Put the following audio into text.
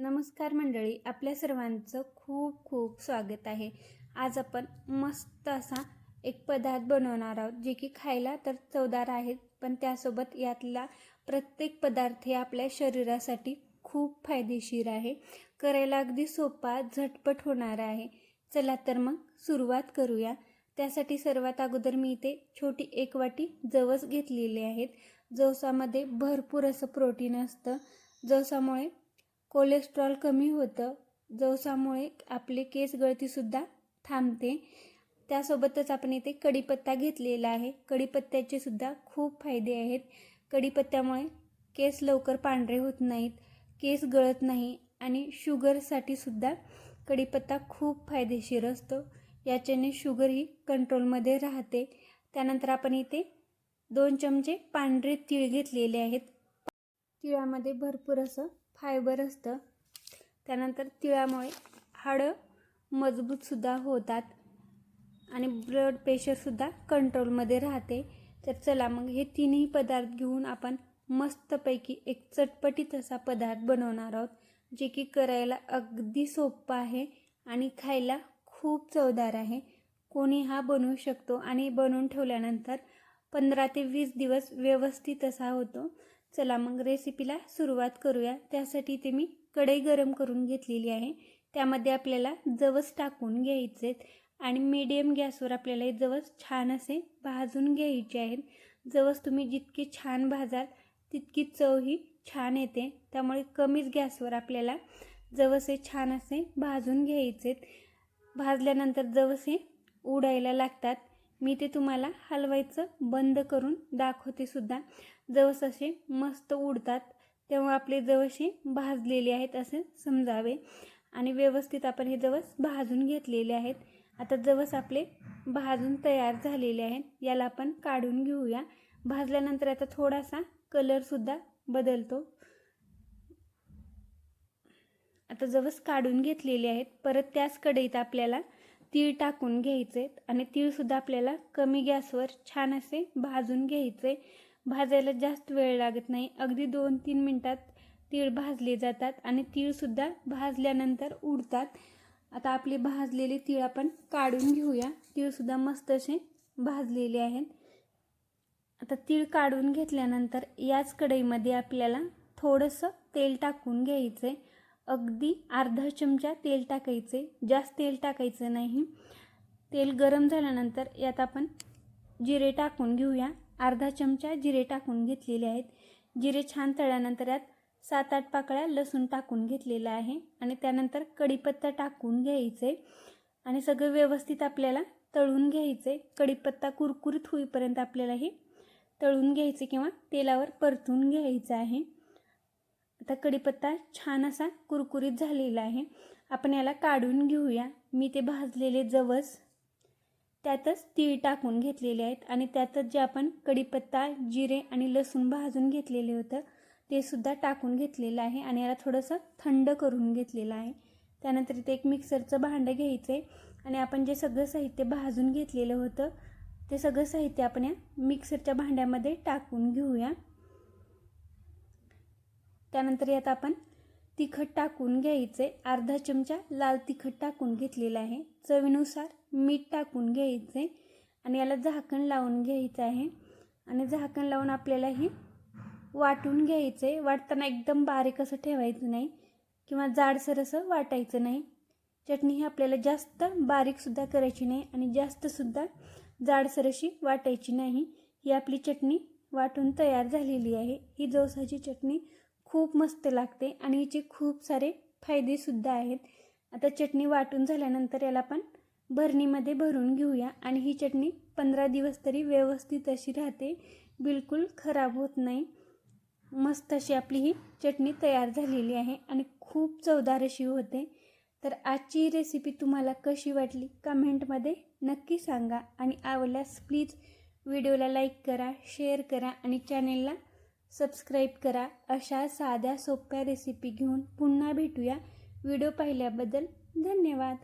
नमस्कार मंडळी आपल्या सर्वांचं खूप खूप स्वागत आहे. आज आपण मस्त असा एक पदार्थ बनवणार आहोत जे की खायला तर चवदार आहेत पण त्यासोबत यातला प्रत्येक पदार्थ हे आपल्या शरीरासाठी खूप फायदेशीर आहे. करायला अगदी सोपा झटपट होणार आहे. चला तर मग सुरुवात करूया. त्यासाठी सर्वात अगोदर मी इथे छोटी एक वाटी जवस घेतलेले आहेत. जवसामध्ये भरपूर असं प्रोटीन असतं. जवसामुळे कोलेस्ट्रॉल कमी होतं जवसामुळे आपले केस गळतीसुद्धा थांबते. त्यासोबतच आपण इथे कढीपत्ता घेतलेला आहे. कढीपत्त्याचे सुद्धा खूप फायदे आहेत. कढीपत्त्यामुळे केस लवकर पांढरे होत नाहीत केस गळत नाही आणि शुगरसाठी सुद्धा कढीपत्ता खूप फायदेशीर असतो. याच्याने शुगर ही कंट्रोलमध्ये राहते. त्यानंतर आपण इथे दोन चमचे पांढरे तीळ घेतलेले आहेत. तिळामध्ये भरपूर असं फायबर असतं. त्यानंतर तिळामुळे हाडं मजबूतसुद्धा होतात आणि ब्लड प्रेशरसुद्धा कंट्रोलमध्ये राहते. तर चला मग हे तिन्ही पदार्थ घेऊन आपण मस्तपैकी एक चटपटीत असा पदार्थ बनवणार आहोत जे की करायला अगदी सोपं आहे आणि खायला खूप चवदार आहे. कोणी हा बनवू शकतो आणि बनवून ठेवल्यानंतर पंधरा ते वीस दिवस व्यवस्थित असा होतो. चला मग रेसिपीला सुरुवात करूया. त्यासाठी ते मी कढई गरम करून घेतलेली आहे. त्यामध्ये आपल्याला जवस टाकून घ्यायचे आणि मीडियम गॅसवर आपल्याला हे जवस छान असे भाजून घ्यायचे आहेत. जवस तुम्ही जितके छान भाजाल तितकी चवही छान येते. त्यामुळे कमीच गॅसवर आपल्याला जवस हे छान असे भाजून घ्यायचे भाजल्यानंतर जवस हे उडायला लागतात. मी ते तुम्हाला हलवायचं बंद करून दाखवते सुद्धा. जवस असे मस्त उडतात तेव्हा आपले जवस हे भाजलेले आहेत असे समजावे. आणि व्यवस्थित आपण हे जवस भाजून घेतलेले आहेत. आता जवस आपले भाजून तयार झालेले आहेत. याला आपण काढून घेऊया. भाजल्यानंतर आता थोडासा कलरसुद्धा बदलतो. आता जवस काढून घेतलेले आहेत. परत त्याच कढईत आपल्याला तीळ टाकून घ्यायचे आणि तीळसुद्धा आपल्याला कमी गॅसवर छान असे भाजून घ्यायचे भाजायला जास्त वेळ लागत नाही. अगदी दोन तीन मिनटात तीळ भाजले जातात आणि तीळसुद्धा भाजल्यानंतर उडतात. आता आपली भाजलेली तीळ आपण काढून घेऊया. तीळसुद्धा मस्त असे भाजलेले आहेत. आता तीळ काढून घेतल्यानंतर याच कढईमध्ये आपल्याला थोडंसं तेल टाकून घ्यायचं आहे. अगदी अर्धा चमचा तेल टाकायचे जास्त तेल टाकायचं नाही. तेल गरम झाल्यानंतर यात आपण जिरे टाकून घेऊया. अर्धा चमचा जिरे टाकून घेतलेले आहेत. जिरे छान तळल्यानंतर यात सात आठ पाकळ्या लसूण टाकून घेतलेला आहे आणि त्यानंतर कढीपत्ता टाकून घ्यायचे आणि सगळं व्यवस्थित आपल्याला तळून घ्यायचे. कढीपत्ता कुरकुरीत होईपर्यंत आपल्याला हे तळून घ्यायचे किंवा तेलावर परतून घ्यायचं आहे. आता कढीपत्ता छान असा कुरकुरीत झालेला आहे. आपण याला काढून घेऊया. मी ते भाजलेले जवस त्यातच तीळ टाकून घेतलेले आहेत आणि त्यातच जे आपण कढीपत्ता जिरे आणि लसूण भाजून घेतलेले होतं ते सुद्धा टाकून घेतलेलं आहे आणि याला थोडंसं थंड करून घेतलेलं आहे. त्यानंतर इथे एक मिक्सरचं भांडं घ्यायचं आहे आणि आपण जे सगळं साहित्य भाजून घेतलेलं होतं ते सगळं साहित्य आपण या मिक्सरच्या भांड्यामध्ये टाकून घेऊया. त्यानंतर यात आपण तिखट टाकून घ्यायचे. अर्धा चमचा लाल तिखट टाकून घेतलेलं आहे. चवीनुसार मीठ टाकून घ्यायचे आणि याला झाकण लावून घ्यायचं आहे. आणि झाकण लावून आपल्याला हे वाटून घ्यायचे. वाटताना एकदम बारीक असं ठेवायचं नाही किंवा जाडसर असं वाटायचं नाही. चटणी ही आपल्याला जास्त बारीकसुद्धा करायची नाही आणि जास्तसुद्धा जाडसर अशी वाटायची नाही. ही आपली चटणी वाटून तयार झालेली आहे. ही जवसाची चटणी खूप मस्त लागते आणि हिचे खूप सारे फायदेसुद्धा आहेत. आता चटणी वाटून झाल्यानंतर याला आपण भरणीमध्ये भरून घेऊया आणि ही चटणी पंधरा दिवस तरी व्यवस्थित अशी राहते. बिलकुल खराब होत नाही. मस्त अशी आपली ही चटणी तयार झालेली आहे आणि खूप चवदार अशी होते. तर आजची रेसिपी तुम्हाला कशी वाटली कमेंटमध्ये नक्की सांगा आणि आवडल्यास प्लीज व्हिडिओला लाईक करा शेअर करा आणि चॅनेलला सबस्क्राईब करा. अशा साध्या सोप्या रेसिपी घेऊन पुन्हा भेटूया. व्हिडिओ पाहिल्याबद्दल धन्यवाद.